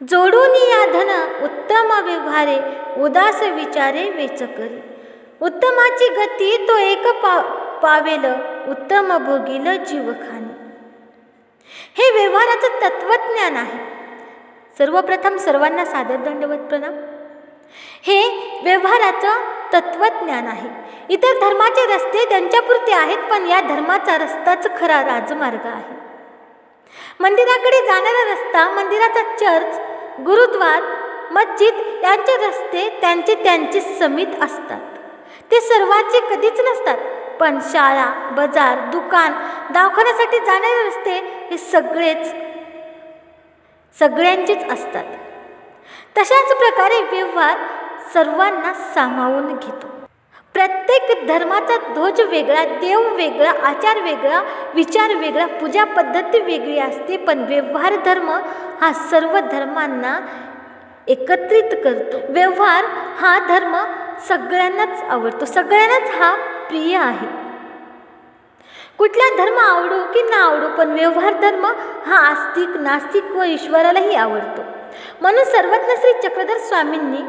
जोडून या धन उत्तम व्यवहारे उदास विचारे वेच करी उत्तमाची गती तो एक पा पावेल उत्तम भोगील जीवखाने. हे व्यवहाराचं तत्वज्ञान आहे. सर्वप्रथम सर्वांना सादर दंडवत प्रणाम. हे व्यवहाराचं तत्वज्ञान आहे. इतर धर्माचे रस्ते त्यांच्यापुरते आहेत पण या धर्माचा रस्ताच खरा राजमार्ग आहे. मंदिराकडे जाणारा रस्ता मंदिराचा चर्च गुरुद्वार मस्जिद यांचे रस्ते त्यांचे त्यांचे समित असतात. ते सर्वांचे कधीच नसतात पण शाळा बाजार दुकान दवाखान्यासाठी जाणारे रस्ते हे सगळेच सगळ्यांचेच असतात. तशाच प्रकारे व्यवहार सर्वांना सामावून घेतो. प्रत्येक धर्माचा ध्वज वेगळा देव वेगळा आचार वेगळा विचार वेगळा पूजा पद्धती वेगळी असते पण व्यवहार धर्म हा सर्व धर्मांना एकत्रित करतो. व्यवहार हा धर्म सगळ्यांनाच आवडतो. सगळ्यांनाच हा प्रिय आहे. कुठला धर्म आवडो की ना आवडो पण व्यवहार धर्म हा आस्तिक नास्तिक व ईश्वरालाही आवडतो. म्हणून सर्वज्ञ श्री चक्रधर स्वामींनी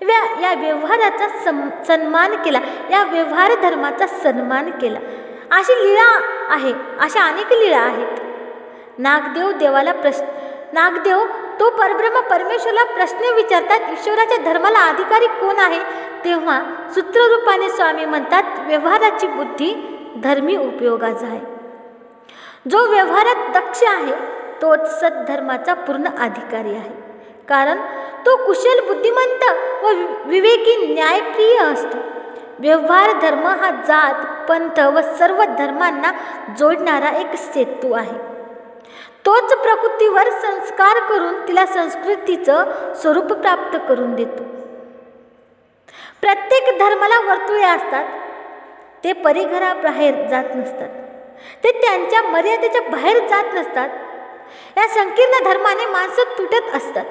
व्या या व्यवहाराचा सम सन्मान केला. या व्यवहार धर्माचा सन्मान केला. अशी लीळा आहे अशा अनेक लीळा आहेत. नागदेव देवाला प्रश्न नागदेव तो परब्रह्म परमेश्वरला प्रश्न विचारतात ईश्वराच्या धर्माला अधिकारी कोण आहे? तेव्हा सूत्ररूपाने स्वामी म्हणतात व्यवहाराची बुद्धी धर्मी उपयोगाचा आहे. जो व्यवहारात दक्ष आहे तोच सद्धर्माचा पूर्ण अधिकारी आहे. कारण तो कुशल बुद्धिमंत व विवेकी न्यायप्रिय असतो. व्यवहार धर्म हा जात पंथ व सर्व धर्मांना जोडणारा एक सेतू आहे. तोच प्रकृतीवर संस्कार करून तिला संस्कृतीचं स्वरूप प्राप्त करून देतो. प्रत्येक धर्माला वर्तुळे असतात. ते परिघराबाहेर जात नसतात. ते त्यांच्या मर्यादेच्या बाहेर जात नसतात. या संकीर्ण धर्माने माणसं तुटत असतात.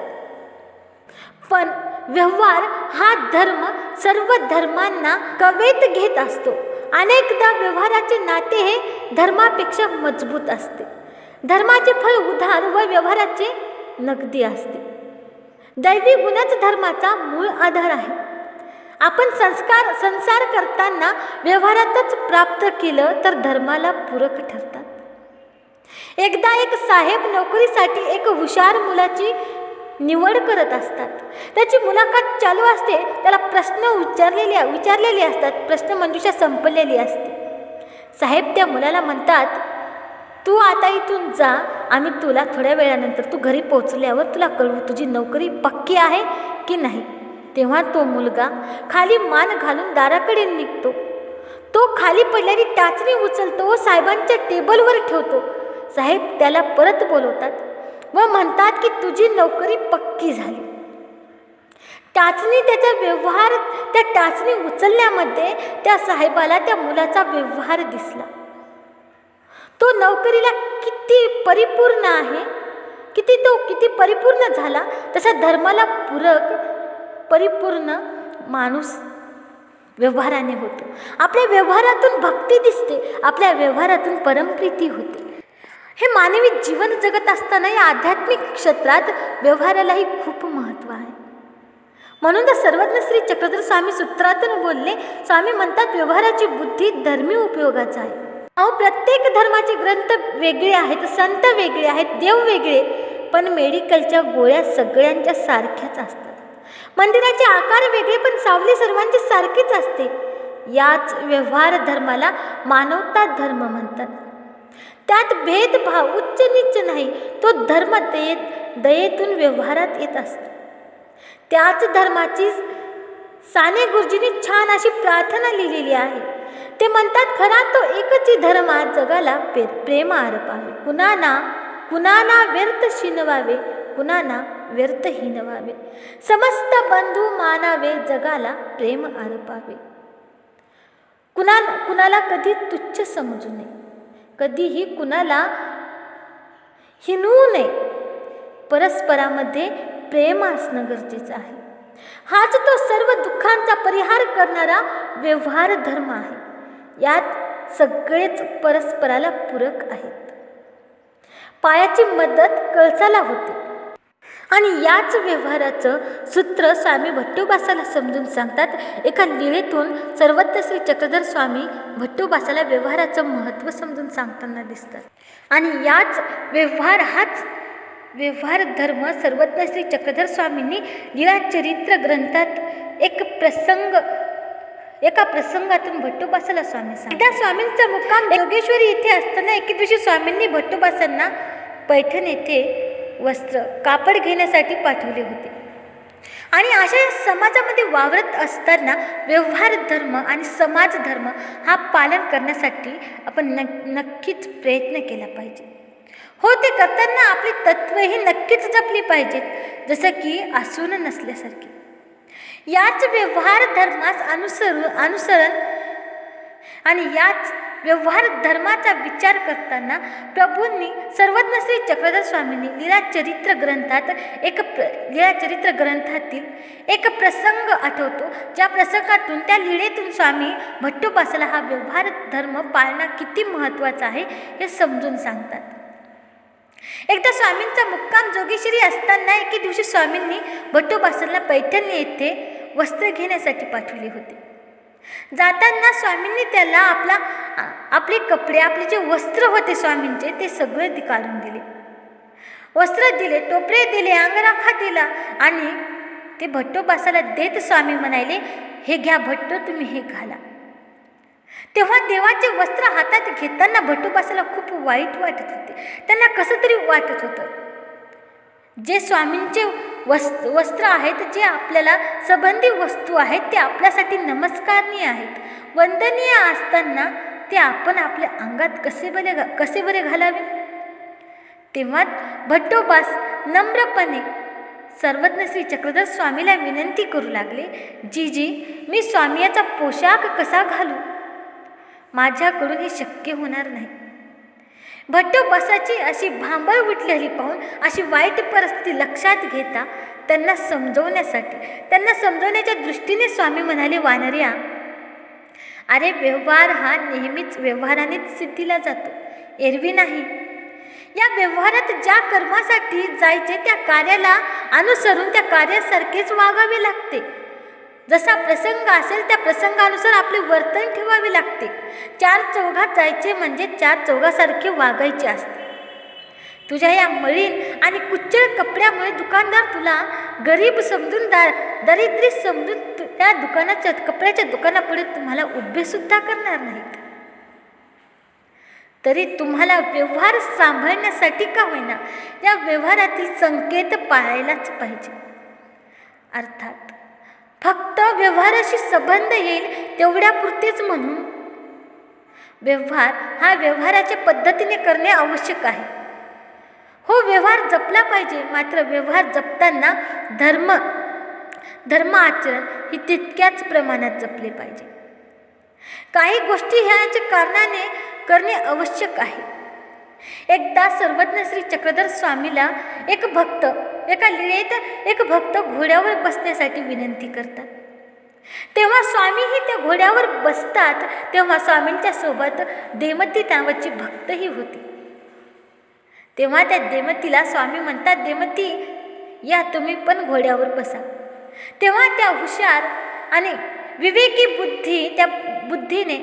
पण व्यवहार हा धर्म सर्व धर्मांना कवेत घेत असतो. अनेकदा व्यवहाराचे नाते हे धर्मापेक्षा मजबूत असते. धर्माचे फळ उधार व व्यवहाराचे नगदी असते. दैवी गुणच धर्माचा मूळ आधार आहे. आपण संस्कार संसार करताना व्यवहारातच प्राप्त केलं तर धर्माला पूरक ठरतात. एकदा एक साहेब नोकरीसाठी एक हुशार मुलाची निवड करत असतात. त्याची मुलाखत चालू असते त्याला प्रश्न विचारलेले विचारलेले असतात प्रश्नमंजुषा संपलेली असते. साहेब त्या मुलाला म्हणतात तू आता इथून जा आम्ही तुला थोड्या वेळानंतर तू घरी पोचल्यावर तुला कळवू तुझी नोकरी पक्की आहे की नाही. तेव्हा तो मुलगा खाली मान घालून दाराकडे निघतो. तो खाली पडल्याने टाचणी उचलतो व साहेबांच्या टेबलवर ठेवतो. साहेब त्याला परत बोलवतात म्हणतात की तुझी नोकरी पक्की झाली. टाचणी त्याचा व्यवहार त्या टाचणी उचलण्यामध्ये त्या साहेबाला त्या मुलाचा व्यवहार दिसला. तो नोकरीला किती परिपूर्ण आहे किती तो किती परिपूर्ण झाला तसा धर्माला पूरक परिपूर्ण माणूस व्यवहाराने होतो. आपल्या व्यवहारातून भक्ती दिसते आपल्या व्यवहारातून परमप्रीती होते. हे मानवी जीवन जगत असताना या आध्यात्मिक क्षेत्रात व्यवहारालाही खूप महत्त्व आहे. म्हणून तर सर्वज्ञ श्री चक्रधर स्वामी सूत्रातून बोलले स्वामी म्हणतात व्यवहाराची बुद्धी धर्मी उपयोगाचा आहे. अहो प्रत्येक धर्माचे ग्रंथ वेगळे आहेत संत वेगळे आहेत देव वेगळे पण मेडिकलच्या गोळ्या सगळ्यांच्या सारख्याच असतात. मंदिराचे आकार वेगळे पण सावली सर्वांची सारखीच असते. याच व्यवहार धर्माला मानवता धर्म म्हणतात. त्यात भेदभाव उच्च नीच नाही. तो धर्म दयेत दयेतून व्यवहारात येत असतो. त्याच धर्माची साने गुरुजींनी छान अशी प्रार्थना लिहिलेली आहे. ते म्हणतात खरा तो एकच धर्म जगाला पे प्रेम आरपावे कुणाना कुणाला व्यर्थ शिनवावे कुणाना व्यर्थ हिनवावे. समस्त बंधू मानावे जगाला प्रेम आरपावे कुणा कुणाला कधी तुच्छ समजू नये. कधीही कुणाला हिनवू नये. परस्परामध्ये प्रेम असणं गरजेचं आहे. हाच तो सर्व दुःखांचा परिहार करणारा व्यवहार धर्म आहे. यात सगळेच परस्पराला पूरक आहेत. पायाची मदत कळसाला होते. आणि याच व्यवहाराचं सूत्र स्वामी भट्टोबासाला समजून सांगतात एका लिळेतून सर्वत्र श्री चक्रधर स्वामी भट्टोबासाला व्यवहाराचं महत्त्व समजून सांगताना दिसतात. आणि याच व्यवहार हाच व्यवहार धर्म सर्वज्ञ श्री चक्रधर स्वामींनी लिळा चरित्र ग्रंथात एक प्रसंग एका प्रसंगातून भट्टोबासाला स्वामी सांग एकदा स्वामींचा मुक्काम योगेश्वरी इथे असताना एके दिवशी स्वामींनी भट्टोबासांना पैठण येथे वस्त्र कापड घेण्यासाठी पाठवले होते. आणि अशा या समाजामध्ये वावरत असताना व्यवहार धर्म आणि समाज धर्म हा पालन करण्यासाठी आपण न नक्कीच प्रयत्न केला पाहिजे. हो ते करताना आपली तत्त्वही नक्कीच जपली पाहिजेत जसं की आसून नसल्यासारखी. याच व्यवहार धर्मास अनुसरू अनुसरण आणि याच व्यवहार धर्माचा विचार करताना प्रभूंनी सर्वज्ञ श्री चक्रधर स्वामींनी लीलाचरित्र ग्रंथात एक प्र लीलाचरित्र ग्रंथातील एक प्रसंग आठवतो. ज्या प्रसंगातून त्या लीळेतून स्वामी भट्टोपासाला हा व्यवहार धर्म पाळणं किती महत्त्वाचा आहे हे समजून सांगतात. एकदा स्वामींचा मुक्काम जोगेश्वरी असताना एके दिवशी स्वामींनी भट्टोबासाला पैठणी येथे वस्त्र घेण्यासाठी पाठवले होते. जाताना स्वामींनी त्याला आपला आपले कपडे आपले जे वस्त्र होते स्वामींचे ते सगळे दि- काढून दिले. वस्त्र दिले टोपरे दिले अंगराखा दिला आणि ते भट्टोपासाला देत स्वामी म्हणाले हे घ्या भट्ट तुम्ही हे घाला. तेव्हा देवाचे वस्त्र हातात घेताना भट्टोपासाला खूप वाईट वाटत होते. त्यांना कसं तरी वाटत होतं. जे स्वामींचे वस् वस्त्र आहेत जे आपल्याला संबंधी वस्तू आहेत ते आपल्यासाठी नमस्कारणीय आहेत. वंदनीय असताना ते आपण आपल्या अंगात कसे बरे घा कसे बरे घालावे? तेव्हा भट्टोबास नम्रपणे सर्वज्ञ श्री चक्रधर स्वामीला विनंती करू लागले जीजी मी स्वामी याचा पोशाख कसा घालू? माझ्याकडून हे शक्य होणार नाही. भट्टोबासाची अशी भांबळ उठलेली पाहून अशी वाईट परिस्थिती लक्षात घेता त्यांना समजवण्यासाठी त्यांना समजवण्याच्या दृष्टीने स्वामी म्हणाले वानर्या अरे व्यवहार हा नेहमीच व्यवहारानेच सिद्धीला जातो एरवी नाही. या व्यवहारात ज्या कर्मासाठी जायचे त्या कार्याला अनुसरून त्या कार्यासारखेच वागावे लागते. जसा प्रसंग असेल त्या प्रसंगानुसार आपले वर्तन ठेवावे लागते. चार चौघात जायचे म्हणजे चार चौघासारखे वागायचे असते. तुझ्या या मळीन आणि कुच्चळ कपड्यामुळे दुकानदार तुला गरीब समजून दा दरिद्री समजून त्या दुकानाच्या कपड्याच्या दुकानापुढे तुम्हाला उभेसुद्धा करणार नाहीत. तरी तुम्हाला व्यवहार सांभाळण्यासाठी का होईना या व्यवहारातील संकेत पाळायलाच पाहिजे. अर्थात फक्त व्यवहाराशी संबंध येईल तेवढ्यापुरतेच म्हणून. व्यवहार हा व्यवहाराच्या पद्धतीने करणे आवश्यक आहे. हो व्यवहार जपला पाहिजे मात्र व्यवहार जपताना धर्म धर्म आचरण ही तितक्याच प्रमाणात जपले पाहिजे. काही गोष्टी ह्याच्या कारणाने करणे आवश्यक आहे. एकदा सर्वज्ञ श्री चक्रधर स्वामीला एक भक्त एका लिळेत एक भक्त घोड्यावर बसण्यासाठी विनंती करतात. तेव्हा स्वामीही त्या घोड्यावर बसतात तेव्हा स्वामींच्या सोबत देमती नावाची भक्तही होती. तेव्हा त्या देमतीला स्वामी म्हणतात देमती या तुम्ही पण घोड्यावर बसा. तेव्हा त्या हुशार आणि विवेकी बुद्धी त्या बुद्धीने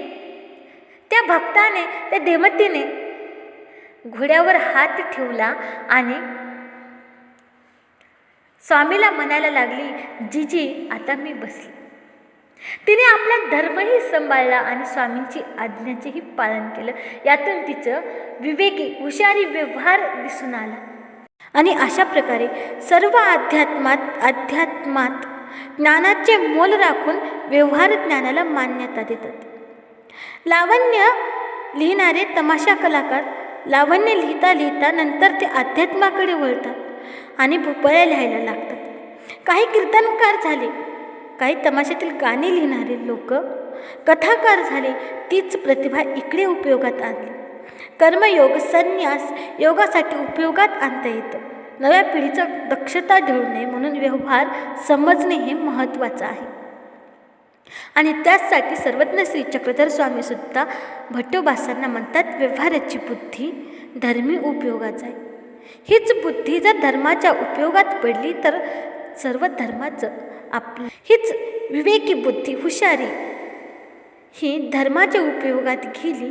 त्या भक्ताने त्या देमतीने घोड्यावर हात ठेवला आणि स्वामीला म्हणायला लागली जीजी आता मी बसली. तिने आपला धर्मही सांभाळला आणि स्वामींची आज्ञाचेही पालन केलं. यातून तिचं विवेकी हुशारी व्यवहार दिसून आला. आणि अशा प्रकारे सर्व अध्यात्मात अध्यात्मात ज्ञानाचे मोल राखून व्यवहार ज्ञानाला मान्यता देतात. लावण्य लिहिणारे तमाशा कलाकार लावण्य लिहिता लिहिता नंतर ते अध्यात्माकडे वळतात. आणि भोपळ्या लिहायला लागतात. काही कीर्तनकार झाले काही तमाशातील गाणी लिहिणारे लोक कथाकार झाले तीच प्रतिभा इकडे उपयोगात आणली. कर्मयोग संन्यास योगासाठी उपयोगात आणता येतं. नव्या पिढीचं दक्षता ढळू नये म्हणून व्यवहार समजणे हे महत्त्वाचं आहे. आणि त्याचसाठी सर्वज्ञ श्री चक्रधर स्वामीसुद्धा भट्टोबासांना म्हणतात व्यवहाराची बुद्धी धर्मी उपयोगाचा आहे. हीच बुद्धी जर धर्माच्या उपयोगात पडली तर सर्व धर्माचं आप हीच विवेकी बुद्धी हुशारी ही धर्माच्या उपयोगात गेली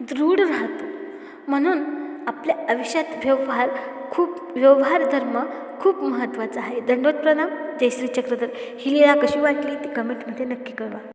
दृढ राहतो. म्हणून आपल्या आयुष्यात व्यवहार खूप व्यवहार धर्म खूप महत्त्वाचा आहे. दंडोत प्रणाम. जय श्री चक्रधर. ही लीला कशी वाटली ती कमेंटमध्ये नक्की कळवा.